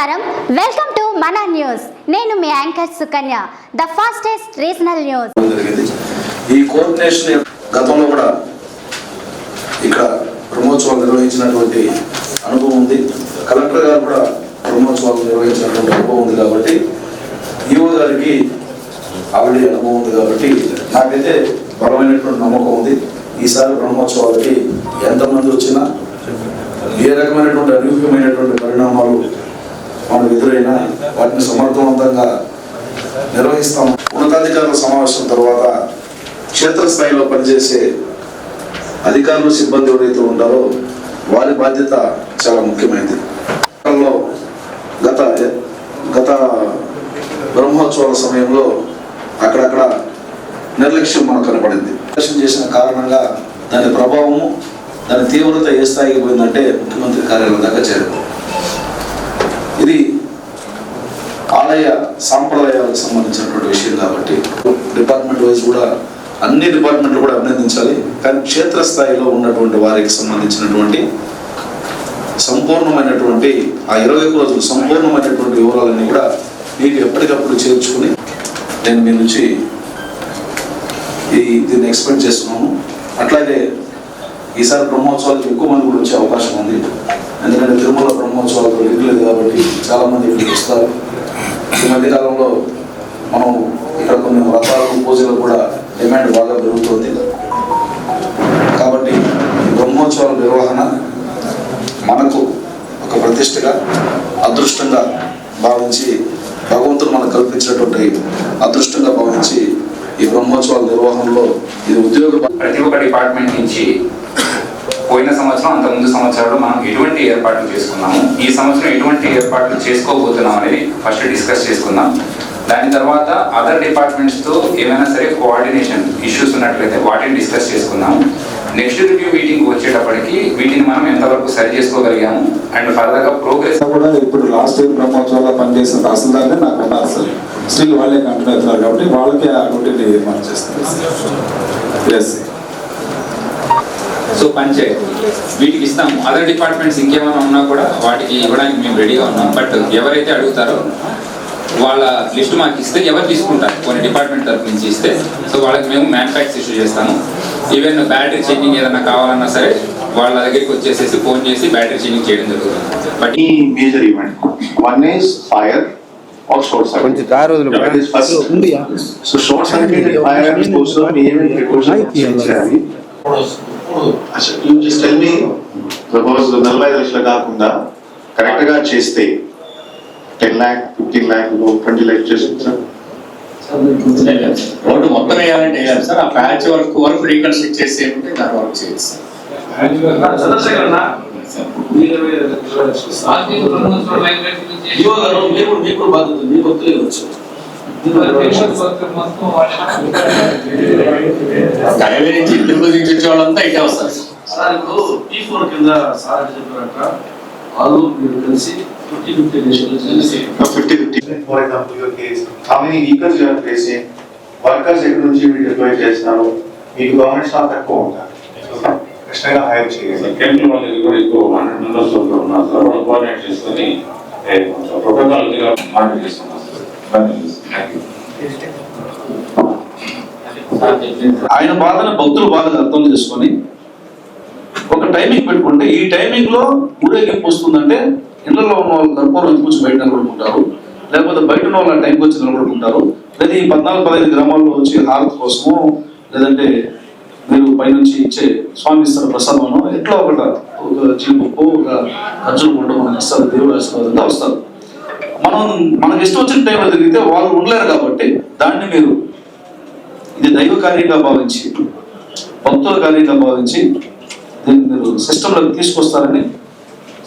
నమస్కారం. Welcome to మన news నేను మీ anchor Sukanya the fastest regional news ఈ కోఆర్డినేషన్ గతంలో కూడా ఇక్కడ బ్రహ్మోత్సవాలు నిర్వహించినటువంటి అనుభవం ఉంది. కలెక్టర్ గారు కూడా బ్రహ్మోత్సవాలు నిర్వహించినటువంటి అనుభవం ఉంది కాబట్టి ఈఓ గారికి ఆల్రెడీ అనుభవం ఉంది కాబట్టి నాకైతే బలమైనటువంటి నమ్మకం ఉంది. ఈసారి బ్రహ్మోత్సవాలకి ఎంతమంది వచ్చినా ఏ రకమైనటువంటి అనూహ్యమైనటువంటి పరిణామాలు మనకు ఎదురైనా వాటిని సమర్థవంతంగా నిర్వహిస్తాం. ఉన్నతాధికారుల సమావేశం తర్వాత క్షేత్రస్థాయిలో పనిచేసే అధికారులు సిబ్బంది ఎవరైతే ఉంటారో వారి బాధ్యత చాలా ముఖ్యమైనది. గత గత బ్రహ్మోత్సవాల సమయంలో అక్కడక్కడ నిర్లక్ష్యం మనకు కనపడింది నిర్లక్ష్యం చేసిన కారణంగా దాని ప్రభావము దాని తీవ్రత ఏ స్థాయికి పోయిందంటే ముఖ్యమంత్రి కార్యాలయం దాకా చేరింది ఇది ఆలయ సాంప్రదాయాలకు సంబంధించినటువంటి విషయం కాబట్టి డిపార్ట్మెంట్ వైజ్ కూడా అన్ని డిపార్ట్మెంట్లు కూడా అభినందించాలి. కానీ క్షేత్రస్థాయిలో ఉన్నటువంటి వారికి సంబంధించినటువంటి సంపూర్ణమైనటువంటి ఆ ఇరవై ఒక్క రోజులు సంపూర్ణమైనటువంటి వివరాలన్నీ కూడా మీకు ఎప్పటికప్పుడు చేర్చుకుని నేను మీ నుంచి ఈ దీన్ని ఎక్స్పెక్ట్ చేస్తున్నాము అట్లాగే ఈసారి బ్రహ్మోత్సవాలకు ఎక్కువ మంది కూడా వచ్చే అవకాశం ఉంది. ఎందుకంటే తిరుమల బ్రహ్మోత్సవాలకు లింక్ లేదు కాబట్టి చాలామంది ఇక్కడికి వస్తారు. ఈ మధ్య కాలంలో మనం ఇక్కడ కొన్ని వ్రతాలు పూజలు కూడా డిమాండ్ బాగా పెరుగుతుంది. కాబట్టి ఈ బ్రహ్మోత్సవాల నిర్వహణ మనకు ఒక ప్రతిష్టగా అదృష్టంగా భావించి భగవంతుడు మనకు కల్పించినటువంటి అదృష్టంగా భావించి ఈ బ్రహ్మోత్సవాల నిర్వహణలో ఇది ఉద్యోగ ప్రతి ఒక్క డిపార్ట్మెంట్ నుంచి పోయిన సంవత్సరం అంత ముందు సంవత్సరాల్లో మనం ఎటువంటి ఏర్పాట్లు చేసుకున్నాము ఈ సంవత్సరం ఎటువంటి ఏర్పాట్లు చేసుకోబోతున్నాం అనేది ఫస్ట్ డిస్కస్ చేసుకుందాం. దాని తర్వాత అదర్ డిపార్ట్మెంట్స్తో ఏమైనా సరే కోఆర్డినేషన్ ఇష్యూస్ ఉన్నట్లయితే వాటిని డిస్కస్ చేసుకుందాం. నెక్స్ట్ రివ్యూ మీటింగ్ వచ్చేటప్పటికి వీటిని మనం ఎంతవరకు సరి చేసుకోగలిగాము అండ్ ఫర్దర్గా ప్రోగ్రెస్ కూడా ఇప్పుడు లాస్ట్ ఇయర్ బ్రహ్మోత్సవాల్లో పనిచేసిన రాసిందాన్ని నాకు ఉన్నారు సార్ స్టిల్ వాళ్ళే కంటిన్యూ అవుతున్నారు కాబట్టి వాళ్ళకి ఆ డ్యూటీని మనం చేస్తాం ఎస్ సో పంచాయత్ వీటికి ఇస్తాము. అదర్ డిపార్ట్మెంట్స్ ఇంకేమైనా ఉన్నా కూడా వాటికి ఇవ్వడానికి మేము రెడీగా ఉన్నాం. బట్ ఎవరైతే అడుగుతారో వాళ్ళ లిస్ట్ మాకు ఇస్తే ఎవరు తీసుకుంటారు? కొన్ని డిపార్ట్మెంట్ తరఫు నుంచి ఇస్తే. సో వాళ్ళకి మేము మ్యానుఫ్యాక్చర్ ఇష్యూ చేస్తాము. ఈవెన్ బ్యాటరీ చేంజింగ్ ఏదైనా కావాలన్నా సరే వాళ్ళ దగ్గరికి వచ్చేసేసి ఫోన్ చేసి బ్యాటరీ చేంజింగ్ చేయడం జరుగుతుంది. బట్ ఈ major event one is fire. So short circuit fire కోసం ఏమి ప్రికాషన్స్ చేయాలి. అసలు you just tell me suppose నలభై లక్షలు కాకుండా కరెక్ట్గా చేస్తే ten lakh fifteen lakh twenty lakh చేసి రోడ్డు మొత్తం వేయాలంటే వేయాలి సార్. ఆ ప్యాచ్ వర్క్ వరకు రీకన్స్ట్రక్ట్ చేసి ఉంటే దాని వరకు చేయొచ్చు సార్. హైవే నుంచి తిరుపతి నుంచి వచ్చే వాళ్ళంతా ఇటే వస్తారు. సార్. సార్ ఇప్పుడు పీ ఫోర్ కింద సార్ చెప్పారట? వాళ్ళు మీరు కలిసి ఫిఫ్టీ ఫిఫ్టీ రేషియోలో కలిసి fifty fifty for example your case how many workers you are facing workers ఎక్కడి నుంచి మీరు డిప్లాయ్ చేస్తున్నారు మీకు గవర్నమెంట్ స్టాఫ్ తక్కువ ఉంటారు? కష్టంగా హైర్ చేయాలి వాళ్ళకి కూడా ఎక్కువ హండ్రెడ్ మెంబర్స్ ఉన్నారు. సార్ వాళ్ళు కోఆర్డినేట్ చేసుకొని ప్రోటోకాల్ మానిటర్ సార్ ఆయన బాధను భక్తులు బాధను అర్థం చేసుకొని ఒక టైమింగ్ పెట్టుకుంటే ఈ టైమింగ్లో ఊరేగింపు వస్తుందంటే ఇళ్ళలో ఉన్న వాళ్ళు కర్పూరం కూర్చొని బయట నిలబడుకుంటారు. లేకపోతే బయట ఉన్న వాళ్ళు టైంకి వచ్చి నిలబడుకుంటారు. లేదా ఈ పద్నాలుగు పదహైదు గ్రామాల్లో వచ్చి హారతి కోసము లేదంటే మీరు పైనుంచి ఇచ్చే స్వామి ఇస్తారు ప్రసాదం ఎట్లా ఒకట ఒక జీడిపప్పు ఒక ఖర్జూరు ఉండడం ఇస్తారు దేవుడు ఆశీర్వాదంగా వస్తారు. మనం మనకి ఇష్టం వచ్చిన టైంలో తిరిగితే వాళ్ళు ఉండలేరు కాబట్టి దాన్ని మీరు ఇది దైవ కార్యంగా భావించి భక్తుల కార్యంగా భావించి దీన్ని మీరు సిస్టంలోకి తీసుకొస్తారని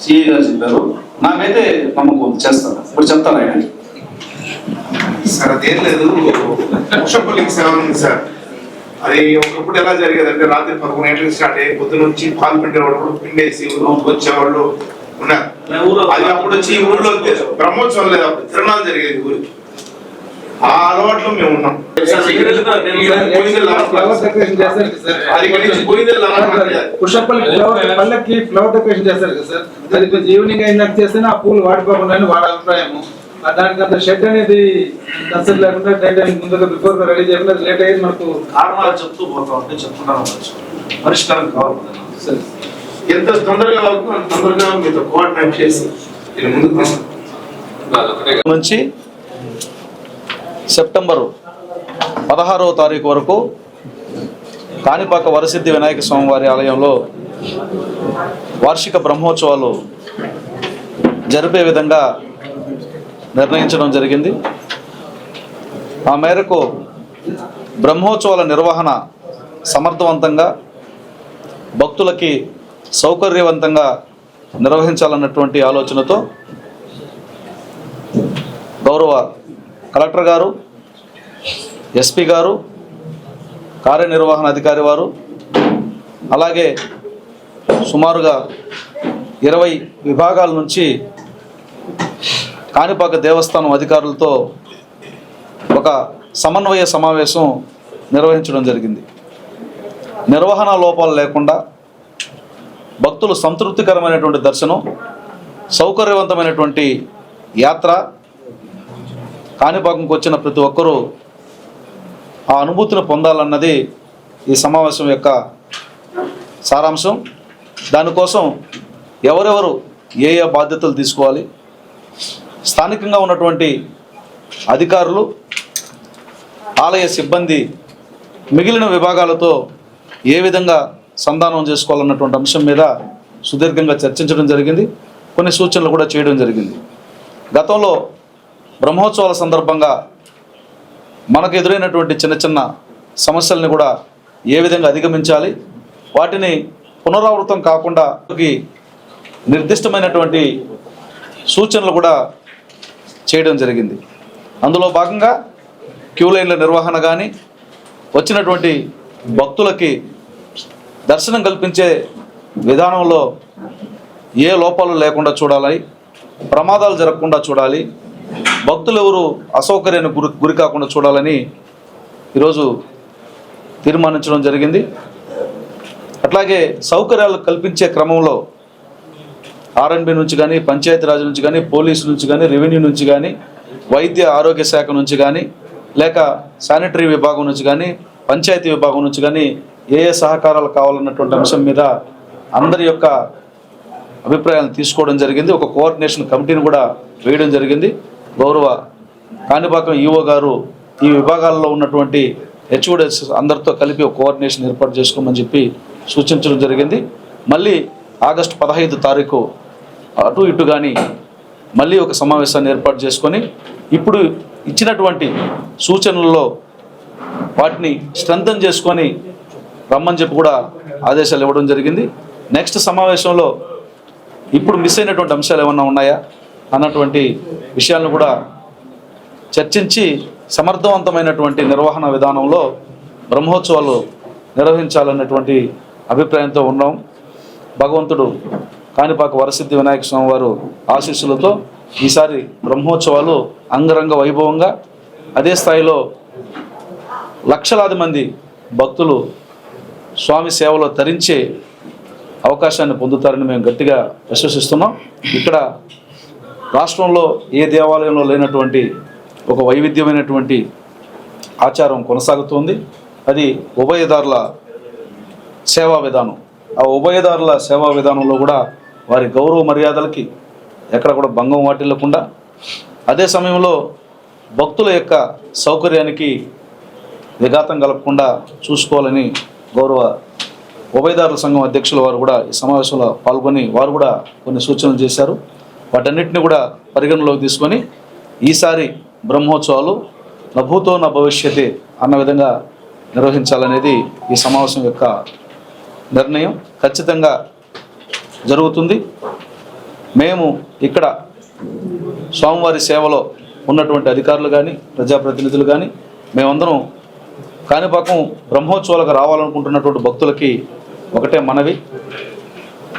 సిఐ గారు చెప్పారు. నాకైతే నమ్మకం చేస్తాను. ఇప్పుడు చెప్తాను ఆయన సార్ అదేం లేదు. మోషపల్లికి సేవ ఉంది సార్. అది ఒకప్పుడు ఎలా జరిగేదంటే రాత్రి పదకొండు గంటలకు స్టార్ట్ అయ్యి పొద్దు నుంచి పాలు పిండేవాళ్ళు పిండేసి వచ్చేవాళ్ళు ఉన్నారు. అది అప్పుడు వచ్చి ఈ ఊర్లో బ్రహ్మోత్సవం లేదు అప్పుడు తిరునాళ్ళు జరిగేది ఊరికి. ఆ అలవాట్లో మేము ఉన్నాం. పోయింది ఫ్లవర్ డెకరేషన్ చేస్తారు కదా సార్. అది కొంచెం ఈవినింగ్ అయినట్టు చేస్తేనే ఆ పూలు వాడిపోకుండా అని వాడి అభిప్రాయము. దానికి అంత షెడ్ అనేది కన్సల్ట్ లేకుండా టైం ముందుగా బిఫోర్ రెడీ చేయకుండా లేట్ అయ్యి మనకు కారణాలు చెప్తూ పోతా ఉంటే చెప్తున్నాను పరిష్కారం కావాలి. సార్. ఎంత తొందరగా తొందరగా మీతో కోఆర్డినేట్ చేసి ముందుకు నుంచి సెప్టెంబర్ పదహారవ తారీఖు వరకు కాణిపాక వరసిద్ధి వినాయక స్వామివారి ఆలయంలో వార్షిక బ్రహ్మోత్సవాలు జరిపే విధంగా నిర్ణయించడం జరిగింది. ఆ మేరకు బ్రహ్మోత్సవాల నిర్వహణ సమర్థవంతంగా భక్తులకి సౌకర్యవంతంగా నిర్వహించాలన్నటువంటి ఆలోచనతో గౌరవ కలెక్టర్ గారు ఎస్పీ గారు కార్యనిర్వహణ అధికారి వారు అలాగే సుమారుగా ఇరవై విభాగాల నుంచి కాణిపాక దేవస్థానం అధికారులతో ఒక సమన్వయ సమావేశం నిర్వహించడం జరిగింది. నిర్వహణ లోపాలు లేకుండా భక్తులు సంతృప్తికరమైనటువంటి దర్శనం సౌకర్యవంతమైనటువంటి యాత్ర కాణిపాకంకి వచ్చిన ప్రతి ఒక్కరూ ఆ అనుభూతిని పొందాలన్నది ఈ సమావేశం యొక్క సారాంశం. దానికోసం ఎవరెవరు ఏ ఏ బాధ్యతలు తీసుకోవాలి స్థానికంగా ఉన్నటువంటి అధికారులు ఆలయ సిబ్బంది మిగిలిన విభాగాలతో ఏ విధంగా సంధానం చేసుకోవాలన్నటువంటి అంశం మీద సుదీర్ఘంగా చర్చించడం జరిగింది. కొన్ని సూచనలు కూడా చేయడం జరిగింది. గతంలో బ్రహ్మోత్సవాల సందర్భంగా మనకు ఎదురైనటువంటి చిన్న చిన్న సమస్యల్ని కూడా ఏ విధంగా అధిగమించాలి వాటిని పునరావృతం కాకుండా నిర్దిష్టమైనటువంటి సూచనలు కూడా చేయడం జరిగింది. అందులో భాగంగా క్యూ లైన్ల నిర్వహణ కానీ వచ్చినటువంటి భక్తులకి దర్శనం కల్పించే విధానంలో ఏ లోపాలు లేకుండా చూడాలి ప్రమాదాలు జరగకుండా చూడాలి భక్తులు ఎవరు అసౌకర్యానికి గురి గురి కాకుండా చూడాలని ఈరోజు తీర్మానించడం జరిగింది. అట్లాగే సౌకర్యాలు కల్పించే క్రమంలో ఆర్ఎన్బి నుంచి కానీ పంచాయతీరాజ్ నుంచి కానీ పోలీసు నుంచి కానీ రెవెన్యూ నుంచి కానీ వైద్య ఆరోగ్య శాఖ నుంచి కానీ లేక శానిటరీ విభాగం నుంచి కానీ పంచాయతీ విభాగం నుంచి కానీ ఏ ఏ సహకారాలు కావాలన్నటువంటి అంశం మీద అందరి యొక్క అభిప్రాయాలను తీసుకోవడం జరిగింది. ఒక కోఆర్డినేషన్ కమిటీని కూడా వేయడం జరిగింది. గౌరవ కాణిపాకం ఈఓ గారు ఈ విభాగాల్లో ఉన్నటువంటి హెచ్ఓడిఎస్ అందరితో కలిపి ఒక కోఆర్డినేషన్ ఏర్పాటు చేసుకోమని చెప్పి సూచించడం జరిగింది. మళ్ళీ ఆగస్టు పదహైదు తారీఖు అటు ఇటు కానీ మళ్ళీ ఒక సమావేశాన్ని ఏర్పాటు చేసుకొని ఇప్పుడు ఇచ్చినటువంటి సూచనల్లో వాటిని స్ట్రెంథన్ చేసుకొని రమ్మని చెప్పి కూడా ఆదేశాలు ఇవ్వడం జరిగింది. నెక్స్ట్ సమావేశంలో ఇప్పుడు మిస్ అయినటువంటి అంశాలు ఏమన్నా ఉన్నాయా అన్నటువంటి విషయాలను కూడా చర్చించి సమర్థవంతమైనటువంటి నిర్వహణ విధానంలో బ్రహ్మోత్సవాలు నిర్వహించాలన్నటువంటి అభిప్రాయంతో ఉన్నాం. భగవంతుడు కాణిపాక వరసిద్ధి వినాయక స్వామి వారు ఆశీస్సులతో ఈసారి బ్రహ్మోత్సవాలు అంగరంగ వైభవంగా అదే స్థాయిలో లక్షలాది మంది భక్తులు స్వామి సేవలో తరించే అవకాశాన్ని పొందుతారని మేము గట్టిగా విశ్వసిస్తున్నాం. ఇక్కడ రాష్ట్రంలో ఏ దేవాలయంలో లేనటువంటి ఒక వైవిధ్యమైనటువంటి ఆచారం కొనసాగుతోంది. అది ఉభయదారుల సేవా విధానం. ఆ ఉభయదారుల సేవా విధానంలో కూడా వారి గౌరవ మర్యాదలకి ఎక్కడ కూడా భంగం వాటిల్లకుండా అదే సమయంలో భక్తుల యొక్క సౌకర్యానికి విఘాతం కలగకుండా చూసుకోవాలని గౌరవ ఉభయదారుల సంఘం అధ్యక్షుల వారు కూడా ఈ సమావేశంలో పాల్గొని వారు కూడా కొన్ని సూచనలు చేశారు. వాటన్నిటిని కూడా పరిగణలోకి తీసుకొని ఈసారి బ్రహ్మోత్సవాలు నభూతో నా భవిష్యతే అన్న విధంగా నిర్వహించాలనేది ఈ సమావేశం యొక్క నిర్ణయం ఖచ్చితంగా జరుగుతుంది. మేము ఇక్కడ స్వామివారి సేవలో ఉన్నటువంటి అధికారులు కానీ ప్రజాప్రతినిధులు కానీ మేమందరం కాణిపాకం బ్రహ్మోత్సవాలకు రావాలనుకుంటున్నటువంటి భక్తులకి ఒకటే మనవి.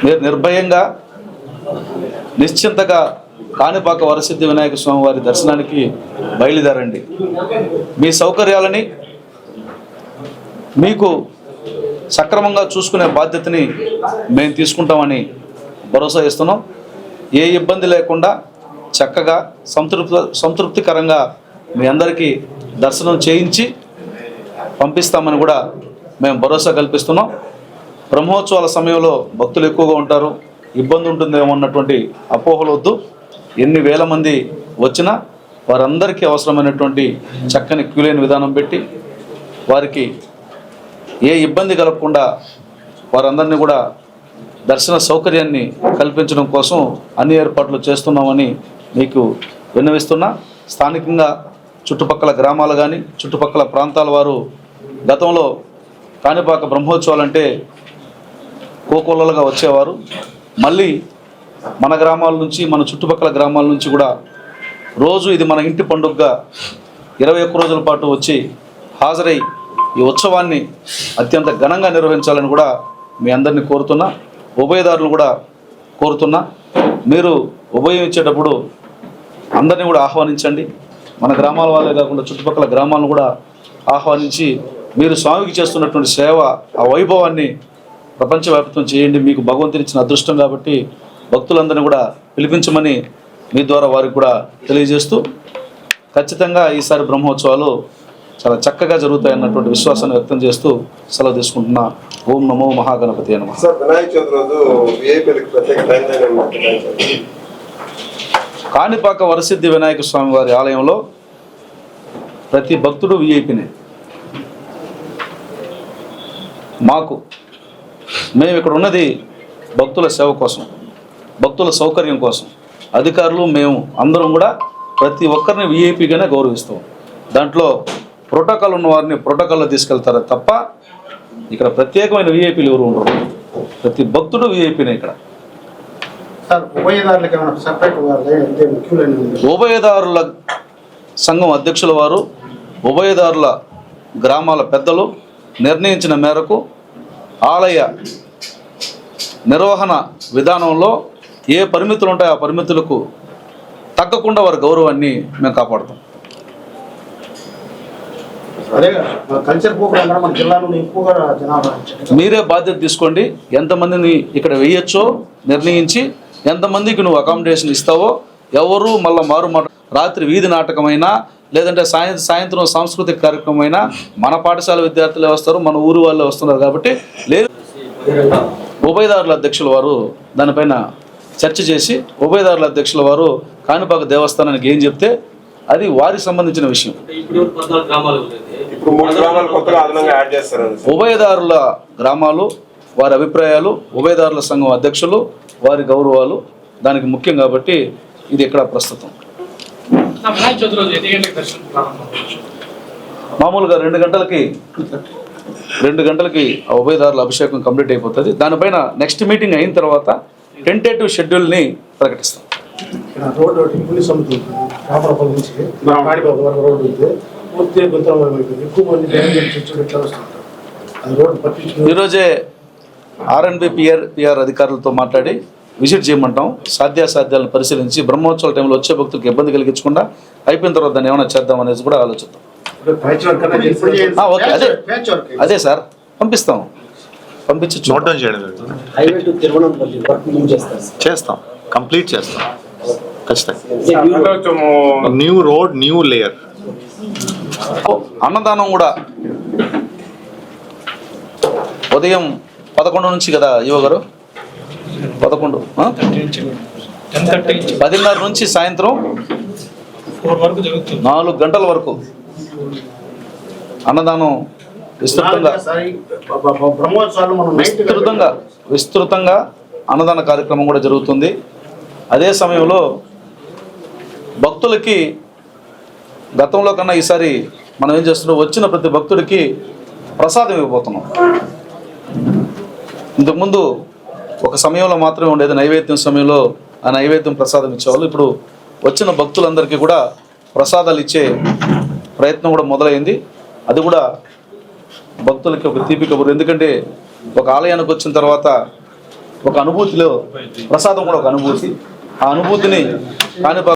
మీరు నిర్భయంగా నిశ్చింతగా కాణిపాక వరసిద్ధి వినాయక స్వామి వారి దర్శనానికి బయలుదేరండి. మీ సౌకర్యాలని మీకు సక్రమంగా చూసుకునే బాధ్యతని మేము తీసుకుంటామని భరోసా ఇస్తున్నాం ఏ ఇబ్బంది లేకుండా చక్కగా సంతృప్త సంతృప్తికరంగా మీ అందరికీ దర్శనం చేయించి పంపిస్తామని కూడా మేము భరోసా కల్పిస్తున్నాం. బ్రహ్మోత్సవాల సమయంలో భక్తులు ఎక్కువగా ఉంటారు. ఇబ్బంది ఉంటుందేమో అన్నటువంటి అపోహలు వద్దు. ఎన్ని వేల మంది వచ్చినా వారందరికీ అవసరమైనటువంటి చక్కని క్యూలైన విధానం పెట్టి వారికి ఏ ఇబ్బంది కలగకుండా వారందరినీ కూడా దర్శన సౌకర్యాన్ని కల్పించడం కోసం అన్ని ఏర్పాట్లు చేస్తున్నామని మీకు విన్నవిస్తున్నా. స్థానికంగా చుట్టుపక్కల గ్రామాలు కానీ చుట్టుపక్కల ప్రాంతాల వారు గతంలో కాణిపాక బ్రహ్మోత్సవాలంటే కోకోలలుగా వచ్చేవారు. మళ్ళీ మన గ్రామాల నుంచి మన చుట్టుపక్కల గ్రామాల నుంచి కూడా రోజు ఇది మన ఇంటి పండుగగా ఇరవై ఒక్క రోజుల పాటు వచ్చి హాజరై ఈ ఉత్సవాన్ని అత్యంత ఘనంగా నిర్వహించాలని కూడా మీ అందరినీ కోరుతున్నా. ఉభయదారులు కూడా కోరుతున్నా. మీరు ఉభయం ఇచ్చేటప్పుడు అందరినీ కూడా ఆహ్వానించండి. మన గ్రామాల వాళ్ళే కాకుండా చుట్టుపక్కల గ్రామాలను కూడా ఆహ్వానించి మీరు స్వామికి చేస్తున్నటువంటి సేవ ఆ వైభవాన్ని ప్రపంచవ్యాప్తం చేయండి. మీకు భగవంతుని ఇచ్చిన అదృష్టం కాబట్టి భక్తులందరినీ కూడా పిలిపించమని మీ ద్వారా వారికి కూడా తెలియజేస్తూ ఖచ్చితంగా ఈసారి బ్రహ్మోత్సవాలు చాలా చక్కగా జరుగుతాయన్నటువంటి విశ్వాసాన్ని వ్యక్తం చేస్తూ సెలవు తీసుకుంటున్నా. ఓం నమో మహాగణపతి నమ. చవితి కాణిపాక వరసిద్ధి వినాయక స్వామి వారి ఆలయంలో ప్రతి భక్తుడు విఐపినే. మాకు మేము ఇక్కడ ఉన్నది భక్తుల సేవ కోసం భక్తుల సౌకర్యం కోసం. అధికారులు మేము అందరం కూడా ప్రతి ఒక్కరిని విఐపిగానే గౌరవిస్తాం. దాంట్లో ప్రోటోకాల్ ఉన్న వారిని ప్రోటోకాల్లో తీసుకెళ్తారు తప్ప ఇక్కడ ప్రత్యేకమైన విఐపీలు ఎవరు ఉండరు. ప్రతి భక్తుడు విఐపినే ఇక్కడ. ఉభయదారుల సంఘం అధ్యక్షుల వారు ఉభయదారుల గ్రామాల పెద్దలు నిర్ణయించిన మేరకు ఆలయ నిర్వహణ విధానంలో ఏ పరిమితులు ఉంటాయో ఆ పరిమితులకు తగ్గకుండా వారి గౌరవాన్ని మేము కాపాడుతాం. మీరే బాధ్యత తీసుకోండి ఎంతమందిని ఇక్కడ వేయచ్చో నిర్ణయించి ఎంతమందికి నువ్వు అకామిడేషన్ ఇస్తావో ఎవరు మళ్ళీ మారు రాత్రి వీధి నాటకమైనా లేదంటే సాయం సాయంత్రం సాంస్కృతిక కార్యక్రమం మన పాఠశాల విద్యార్థులే వస్తారు మన ఊరు వాళ్ళే వస్తున్నారు కాబట్టి లేదు. ఉభయదారుల అధ్యక్షుల వారు దానిపైన చర్చ చేసి ఉభయదారుల అధ్యక్షుల వారు కాణిపాక దేవస్థానానికి ఏం చెప్తే అది వారికి సంబంధించిన విషయం. ఉభయదారుల గ్రామాలు వారి అభిప్రాయాలు ఉభయదారుల సంఘం అధ్యక్షులు వారి గౌరవాలు దానికి ముఖ్యం కాబట్టి ఇది ఇక్కడ ప్రస్తుతం. మామూలుగా రెండు గంటలకి రెండు గంటలకి ఆ ఉభయదారుల అభిషేకం కంప్లీట్ అయిపోతుంది. దానిపైన నెక్స్ట్ మీటింగ్ అయిన తర్వాత టెంటేటివ్ షెడ్యూల్ని ప్రకటిస్తాం. ఈరోజే ఆర్ఎన్బి పిఆర్ పిఆర్ అధికారులతో మాట్లాడి విజిట్ చేయమంటాం. సాధ్యాసాధ్యాలను పరిశీలించి బ్రహ్మోత్సవాల టైంలో వచ్చే భక్తులకు ఇబ్బంది కలిగించకుండా అయిపోయిన తర్వాత దాన్ని ఏమైనా చేద్దాం అనేది కూడా ఆలోచిద్దాం. ఓకే. అదే. అదే సార్. పంపిస్తాం. పంపించి నోట్ డౌన్ చేయడం. చేస్తాం చేస్తాం. కంప్లీట్ చేస్తాం. ఖచ్చితంగా. న్యూ రోడ్ న్యూ లేయర్ అన్నదానం కూడా. ఉదయం పదకొండు నుంచి కదా యువ గారు పదకొండు? పదిన్నర నుంచి సాయంత్రం నాలుగు గంటల వరకు అన్నదానం విస్తృతంగా విస్తృతంగా విస్తృతంగా అన్నదాన కార్యక్రమం కూడా జరుగుతుంది. అదే సమయంలో భక్తులకి గతంలో కన్నా ఈసారి మనం ఏం చేస్తున్నాం? వచ్చిన ప్రతి భక్తుడికి ప్రసాదం ఇవ్వబోతున్నాం. ఇంతకుముందు ఒక సమయంలో మాత్రమే ఉండేది. నైవేద్యం సమయంలో ఆ నైవేద్యం ప్రసాదం ఇచ్చేవాళ్ళు. ఇప్పుడు వచ్చిన భక్తులందరికీ కూడా ప్రసాదాలు ఇచ్చే ప్రయత్నం కూడా మొదలైంది. అది కూడా భక్తులకి ఒక తీపి కబురు. ఎందుకంటే ఒక ఆలయానికి వచ్చిన తర్వాత ఒక అనుభూతిలో ప్రసాదం కూడా ఒక అనుభూతి. ఆ అనుభూతిని కాణిపాక